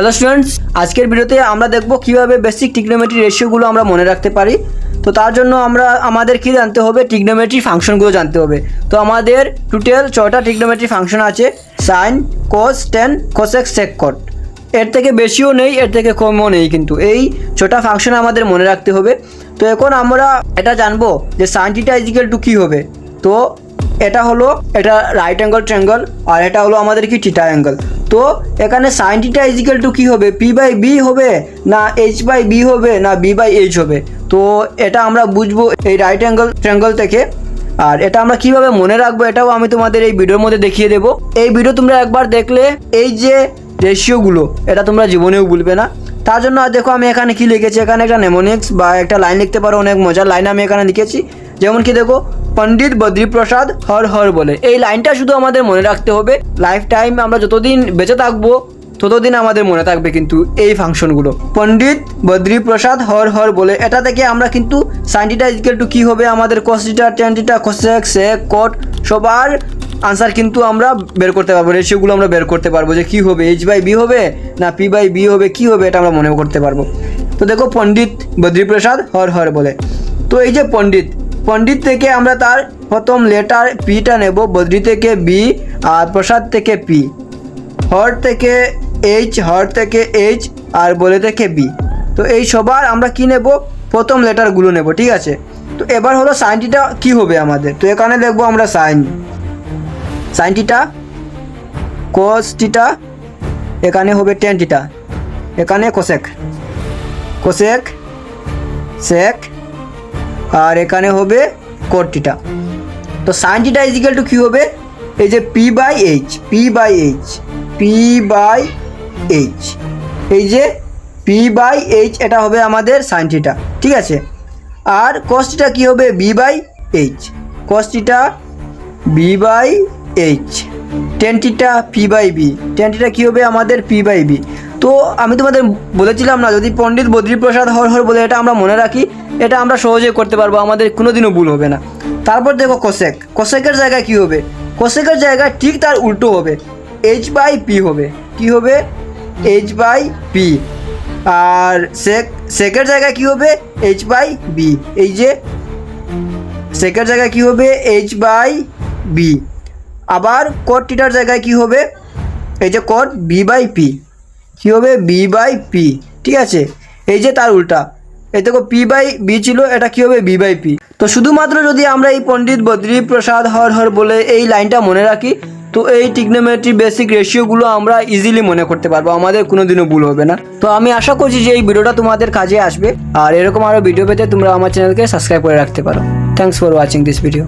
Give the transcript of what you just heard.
Hello students আজকের ভিডিওতে আমরা দেখব কীভাবে বেসিক টিগনোমেট্রি রেশিওগুলো আমরা মনে রাখতে পারি। তো তার জন্য আমরা, আমাদের কি জানতে হবে? টিগনোমেট্রি ফাংশনগুলো জানতে হবে। তো আমাদের টোটাল ছটা টিগনোমেট্রি ফাংশন আছে। Sine cos tan cosec sec cot এর থেকে বেশিও নেই, এর থেকে কমও নেই কিন্তু। এই ছটা ফাংশন আমাদের মনে রাখতে হবে। তো এখন আমরা এটা জানব যে sine theta is equal to কী হবে? তো এটা হলো, এটা রাইট অ্যাঙ্গেল ট্রায়াঙ্গল আর এটা হলো আমাদের কি টিটা অ্যাঙ্গেল তো এখানে sine theta is equal to কী হবে? পি বাই বি হবে না এইচ বাই বি হবে না বি বাই এইচ হবে? তো এটা আমরা বুঝব এই রাইট অ্যাঙ্গেল ট্রায়াঙ্গল থেকে। আর এটা আমরা কীভাবে মনে রাখব এটাও আমি তোমাদের এই ভিডিওর মধ্যে দেখিয়ে দেবো। এই ভিডিও তোমরা একবার দেখলে এই যে রেশিওগুলো এটা তোমরা জীবনেও ভুলবে না। তার জন্য আর দেখো আমি এখানে কি লিখেছি? এখানে একটা নেমোনিক্স বা একটা লাইন লিখতে পারো, অনেক মজার লাইন আমি এখানে লিখেছি। যেমন কি দেখো পণ্ডিত বদ্রীপ্রসাদ হর হর বলে। এই লাইনটা শুধু আমাদের মনে রাখতে হবে। লাইফ টাইম আমরা যতদিন বেঁচে থাকব, ততদিন আমাদের মনে থাকবে কিন্তু এই ফাংশনগুলো। পণ্ডিত বদ্রীপ্রসাদ হর হর বলে, এটা থেকে আমরা কিন্তু সাইনটিটা ইজিক্যাল টু কী হবে, আমাদের কসটিটা টেনটিটা কোসেক সেক কট সবার আনসার কিন্তু আমরা বের করতে পারব রেশিওগুলো আমরা বের করতে পারব যে কী হবে এইচ বাই বি হবে না পি বাই বি হবে, কী হবে এটা আমরা মনে করতে পারব। তো দেখো, পণ্ডিত বদ্রীপ্রসাদ হর হর বলে। তো এই যে পণ্ডিত পণ্ডিত থেকে আমরা তার প্রথম লেটার পিটা নেব, বদ্রি থেকে বি আর প্রসাদ থেকে পি হর থেকে এইচ হর থেকে এইচ আর বলে থেকে বি তো এই সবার আমরা কি নেব? প্রথম লেটারগুলো নেব, ঠিক আছে? তো এবার হলো সাইনটিটা কি হবে আমাদের? তো এখানে দেখব আমরা সাইন সাইনটিটা কোসটিটা এখানে হবে টেনটিটা এখানে কোসেক কোসেক সেক আর এখানে হবে কোটটিটা। তো সাইনটিটা ইজিক্যাল টু কী হবে এই যে P by H P by H P by H এই যে পি বাই এইচ এটা হবে আমাদের সাইনটিটা ঠিক আছে? আর কস্টিটা কী হবে? B by H cos theta B by H tan theta P by B tan theta কী হবে? আমাদের পি বাই বি তো আমি তোমাদের বলেছিলাম না, যদি পণ্ডিত বদ্রীপ্রসাদ হর হর বলে, এটা আমরা মনে রাখি, এটা আমরা সহজে করতে পারব, আমাদের কোনোদিনও ভুল হবে না। তারপর দেখো কোসেক, কোসেকের জায়গায় কী হবে? কোসেকের জায়গায় ঠিক তার উল্টো হবে এইচ বাই পি হবে। কি হবে? এইচ বাই পি আর সেক সেকের জায়গায় কী হবে? এইচ বাই বি এই যে সেকের জায়গায় কী হবে? এইচ বাই বি আবার কট টিটার জায়গায় কী হবে? এই যে কট বি বাই পি কী হবে? বি বাই পি ঠিক আছে? এই যে তার উল্টা। এই দেখো পি বাই বি ছিল, এটা কী হবে? বি বাই পি তো শুধুমাত্র যদি আমরা এই পণ্ডিত বদ্রী প্রসাদ হর হর বলে এই লাইনটা মনে রাখি, তো এই টিগনোমেট্রি বেসিক রেশিওগুলো আমরা ইজিলি মনে করতে পারব। আমাদের কোনোদিনও ভুল হবে না। তো আমি আশা করছি যে এই ভিডিওটা তোমাদের কাজে আসবে। আর এরকম আরও ভিডিও পেতে তোমরা আমার চ্যানেলকে সাবস্ক্রাইব করে রাখতে পারো। Thanks for watching this video